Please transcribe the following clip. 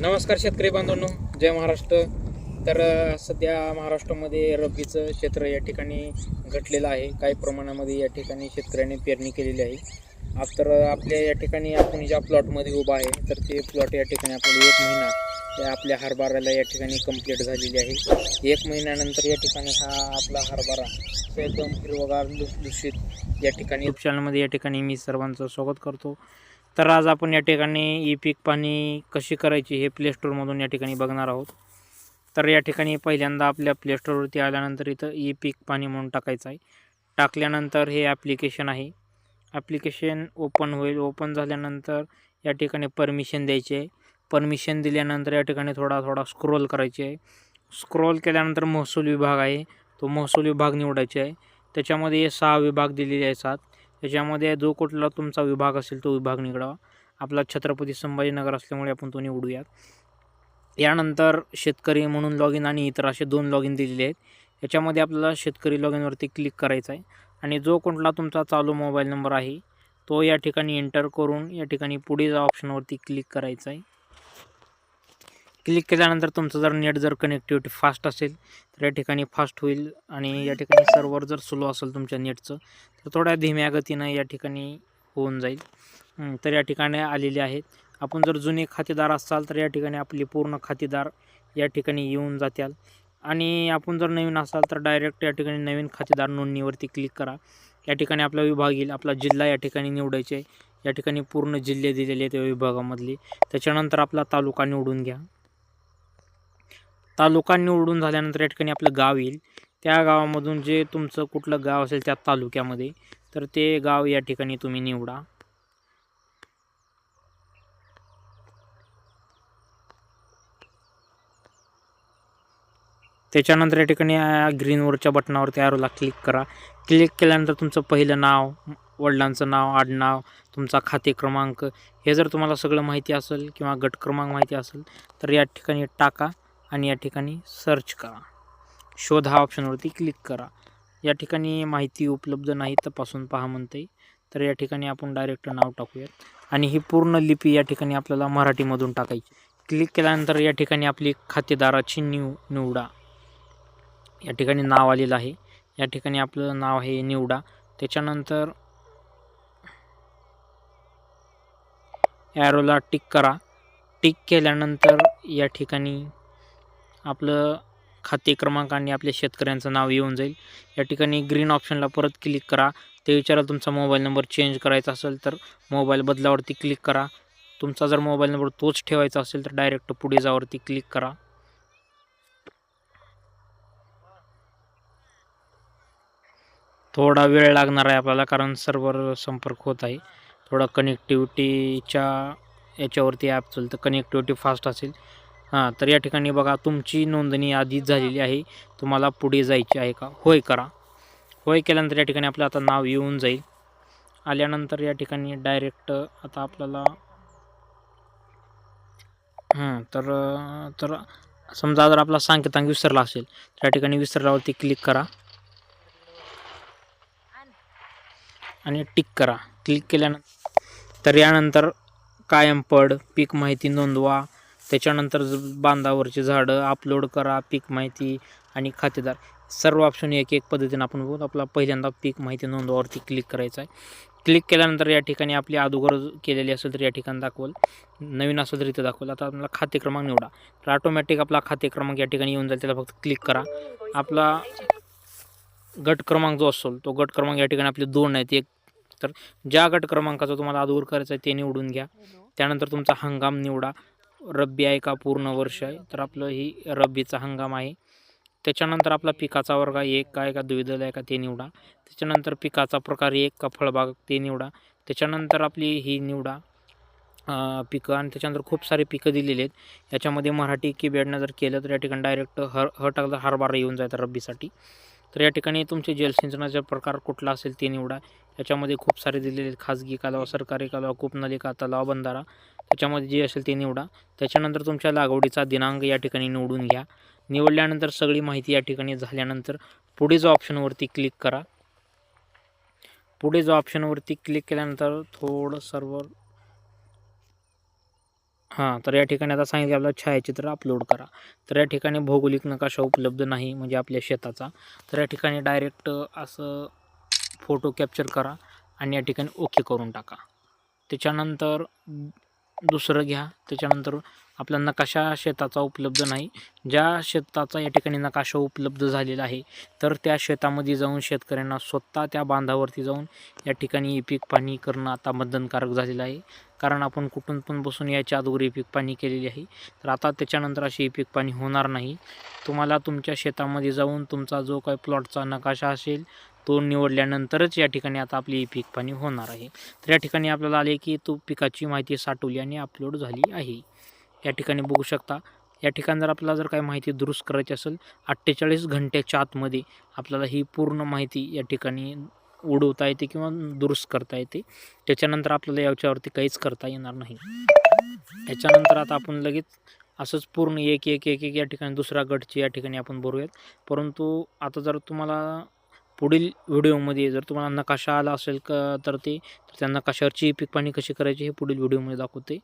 नमस्कार शेतकरी बांधवांनो जय महाराष्ट्र. तर सध्या महाराष्ट्रामध्ये रब्बीचं क्षेत्र या ठिकाणी घटलेलं आहे. काही प्रमाणामध्ये या ठिकाणी शेतकऱ्यांनी पेरणी केलेली आहे. आप तर आपल्या या ठिकाणी आपण ज्या प्लॉटमध्ये उभा आहे तर ते प्लॉट या ठिकाणी आपल्याला एक महिना त्या आपल्या हरभऱ्याला या ठिकाणी कंप्लीट झालेली आहे. एक महिन्यानंतर या ठिकाणी हा आपला हरभरा एकदम हिरवगार लुसलुशीत या ठिकाणी यूट्यूब या ठिकाणी मी सर्वांचं स्वागत करतो. तर आज आपण या ठिकाणी ई पीक पाणी कशी करायची हे प्लेश्टोअरमधून या ठिकाणी बघणार आहोत. तर या ठिकाणी पहिल्यांदा आपल्या प्लेश्टोअरवरती आल्यानंतर इथं ई पीक पाणी म्हणून टाकायचं आहे. टाकल्यानंतर हे ॲप्लिकेशन आहे. ॲप्लिकेशन ओपन होईल. ओपन झाल्यानंतर या ठिकाणी परमिशन द्यायची आहे. परमिशन दिल्यानंतर या ठिकाणी थोडा थोडा स्क्रोल करायचे आहे. स्क्रोल केल्यानंतर महसूल विभाग आहे. तो महसूल विभाग निवडायचा आहे. त्याच्यामध्ये सहा विभाग दिलेले आहेत. सात त्याच्यामध्ये जो कुठला तुमचा विभाग असेल तो विभाग निवडावा. आपला छत्रपती संभाजीनगर असल्यामुळे आपण तो निवडूयात. यानंतर शेतकरी म्हणून लॉग इन आणि इतर असे दोन लॉग इन दिलेले आहेत. याच्यामध्ये आपल्याला शेतकरी लॉग इनवरती क्लिक करायचं आहे. आणि जो कुठला तुमचा चालू मोबाईल नंबर आहे तो या ठिकाणी एंटर करून या ठिकाणी पुढे जा ऑप्शनवरती क्लिक करायचं आहे. क्लिक केल्यानंतर तुमचं जर नेट जर कनेक्टिव्हिटी फास्ट असेल तर या ठिकाणी फास्ट होईल आणि या ठिकाणी सर्व्हर जर स्लो असेल तुमच्या नेटचं तर थोड्या धीम्या गतीनं या ठिकाणी होऊन जाईल तर या ठिकाणी आलेले आहेत आपण जर जुने खातेदार असाल तर या ठिकाणी आपले पूर्ण खातेदार या ठिकाणी येऊन जात्याल आणि आपण जर नवीन असाल तर डायरेक्ट या ठिकाणी नवीन खातेदार नोंदणीवरती क्लिक करा या ठिकाणी आपला विभाग येईल आपला जिल्हा या ठिकाणी निवडायचे या ठिकाणी पूर्ण जिल्हे दिलेले आहेत या विभागामधले त्याच्यानंतर आपला तालुका निवडून घ्या तालुका निवडून झाल्यानंतर या ठिकाणी आपलं गाव येईल. त्या गावामधून जे तुमचं कुठलं गाव असेल त्या तालुक्यामध्ये तर ते गाव या ठिकाणी तुम्ही निवडा. त्याच्यानंतर या ठिकाणी ग्रीनवरच्या बटनावरती ॲरोला क्लिक करा. क्लिक केल्यानंतर तुमचं पहिलं नाव वडिलांचं नाव आडनाव तुमचा खाते क्रमांक हे जर तुम्हाला सगळं माहिती असेल किंवा गट क्रमांक माहिती असेल तर या ठिकाणी टाका. आणि या ठिकाणी सर्च करा. शोध हा ऑप्शनवरती क्लिक करा. या ठिकाणी माहिती उपलब्ध नाही तपासून पहा म्हणते तर या ठिकाणी आपण डायरेक्ट नाव टाकूयात. आणि ही पूर्ण लिपी या ठिकाणी आपल्याला मराठीमधून टाकायची. क्लिक केल्यानंतर या ठिकाणी आपली खातेदाराची निव निवडा. या ठिकाणी नाव आलेलं आहे. या ठिकाणी आपलं नाव आहे निवडा. त्याच्यानंतर ॲरोला टिक करा. टिक केल्यानंतर या ठिकाणी आपलं खाते क्रमांक आणि आपल्या शेतकऱ्यांचं नाव येऊन जाईल. या ठिकाणी ग्रीन ऑप्शनला परत क्लिक करा. ते विचाराल तुमचा मोबाईल नंबर चेंज करायचा असेल तर मोबाईल बदलावरती क्लिक करा. तुमचा जर मोबाईल नंबर तोच ठेवायचा असेल तर डायरेक्ट पुढे जावरती क्लिक करा. थोडा वेळ लागणार आहे आपल्याला कारण सर्वर संपर्क होत आहे. थोडा कनेक्टिव्हिटीच्या याच्यावरती ॲप चालतं. कनेक्टिव्हिटी फास्ट असेल. हां तर या ठिकाणी बघा तुमची नोंदणी आधीच झालेली आहे. तुम्हाला पुढे जायची आहे का? होय करा. होय केल्यानंतर या ठिकाणी आपलं आता नाव येऊन जाईल. आल्यानंतर या ठिकाणी डायरेक्ट आता आपल्याला तर तर समजा जर आपला सांकेतांक विसरला असेल तर या ठिकाणी विसरल्यावरती क्लिक करा. आणि टिक करा. क्लिक केल्यानंतर तर यानंतर कायम पड पीक माहिती नोंदवा. त्याच्यानंतर बांधावरचे बांधावरची झाडं अपलोड करा पीक माहिती आणि खातेदार. सर्व ऑप्शन एक एक पद्धतीने आपण बघू. आपला पहिल्यांदा पीक माहिती नोंदवावरती क्लिक करायचं आहे. क्लिक केल्यानंतर या ठिकाणी आपली अगोदर केलेली असेल तर या ठिकाणी दाखवल. नवीन असेल तर इथं दाखवल. आता आपला खाते क्रमांक निवडा. तर ऑटोमॅटिक आपला खाते क्रमांक या ठिकाणी येऊन जाईल. त्याला फक्त क्लिक करा. आपला गट क्रमांक जो असेल तो गट क्रमांक या ठिकाणी आपले दोन आहेत. एक तर ज्या गट क्रमांकाचा तुम्हाला अगोदर करायचा आहे ते निवडून घ्या. त्यानंतर तुमचा हंगाम निवडा. रब्बी आहे का? पूर्ण वर्ष आहे. तर आपलं ही रब्बीचा हंगाम आहे. त्याच्यानंतर आपला पिकाचा वर्ग आहे. एक आहे का? द्विदल आहे का? ते निवडा. त्याच्यानंतर पिकाचा प्रकार एक का? फळबाग ते निवडा. त्याच्यानंतर आपली ही निवडा पिकं आणि त्याच्यानंतर खूप सारे पिकं दिलेली आहेत. याच्यामध्ये मराठी कीबॅडनं जर केलं तर या ठिकाणी डायरेक्ट हर ह टाकलं हरभरा येऊन जायचं रब्बीसाठी. तर या ठिकाणी तुमचे जलसिंचनाचा प्रकार कुठला असेल ते निवडा. याच्यामध्ये खूप सारे दिलेले खाजगी कालवा सरकारी कालवा कूपनलिका तलाव बंधारा. त्याच्यामध्ये जे असेल ते निवडा. त्याच्यानंतर तुमच्या लागवडीचा दिनांक या ठिकाणी निवडून घ्या. निवडल्यानंतर सगळी माहिती या ठिकाणी झाल्यानंतर पुढे जो ऑप्शनवरती क्लिक करा. पुढे जो ऑप्शनवरती क्लिक केल्यानंतर थोडं सर्वर हां तर या ठिकाणी आता सांगितलं आपल्याला छायाचित्र अपलोड करा. तर या ठिकाणी भौगोलिक नकाशा उपलब्ध नाही म्हणजे आपल्या शेताचा. तर या ठिकाणी डायरेक्ट असं फोटो कॅप्चर करा आणि या ठिकाणी ओके करून टाका. त्याच्यानंतर दुसरं घ्या. त्याच्यानंतर आपला नकाशा शेताचा उपलब्ध नाही ज्या शेताचा या ठिकाणी नकाशा उपलब्ध झालेला आहे तर त्या शेतामध्ये जाऊन शेतकऱ्यांना स्वतः त्या बांधावरती जाऊन या ठिकाणी पीक पाणी करणं आता बंधनकारक झालेलं आहे. कारण आपण कुठून पण बसून याच्या अगोदर पीक पाणी केलेली आहे. तर आता त्याच्यानंतर अशी पीक पाणी होणार नाही. तुम्हाला तुमच्या शेतामध्ये जाऊन तुमचा जो काही प्लॉटचा नकाशा असेल तो निवडल्यानंतरच या ठिकाणी आता आपली पीक पाणी होणार आहे. तर या ठिकाणी आपल्याला आले की तो पिकाची माहिती साठवली आणि अपलोड झाली आहे. या ठिकाणी बघू शकता. या ठिकाणी जर आपल्याला जर काही माहिती दुरुस्त करायची असेल अठ्ठेचाळीस घंट्याच्या आतमध्ये आपल्याला ही पूर्ण माहिती या ठिकाणी उडवता येते किंवा दुरुस्त करता येते. त्याच्यानंतर आपल्याला याच्यावरती काहीच करता येणार नाही. याच्यानंतर आता आपण लगेच असंच पूर्ण एक एक एक एक या ठिकाणी दुसरा गटची या ठिकाणी आपण भरूयात परंतु आता जर तुम्हाला पुढील व्हिडिओमध्ये जर तुम्हाला नकाशा आला असेल का तर ते तर त्या नकाशावरची पीक पाणी कशी करायची हे पुढील व्हिडिओमध्ये दाखवते.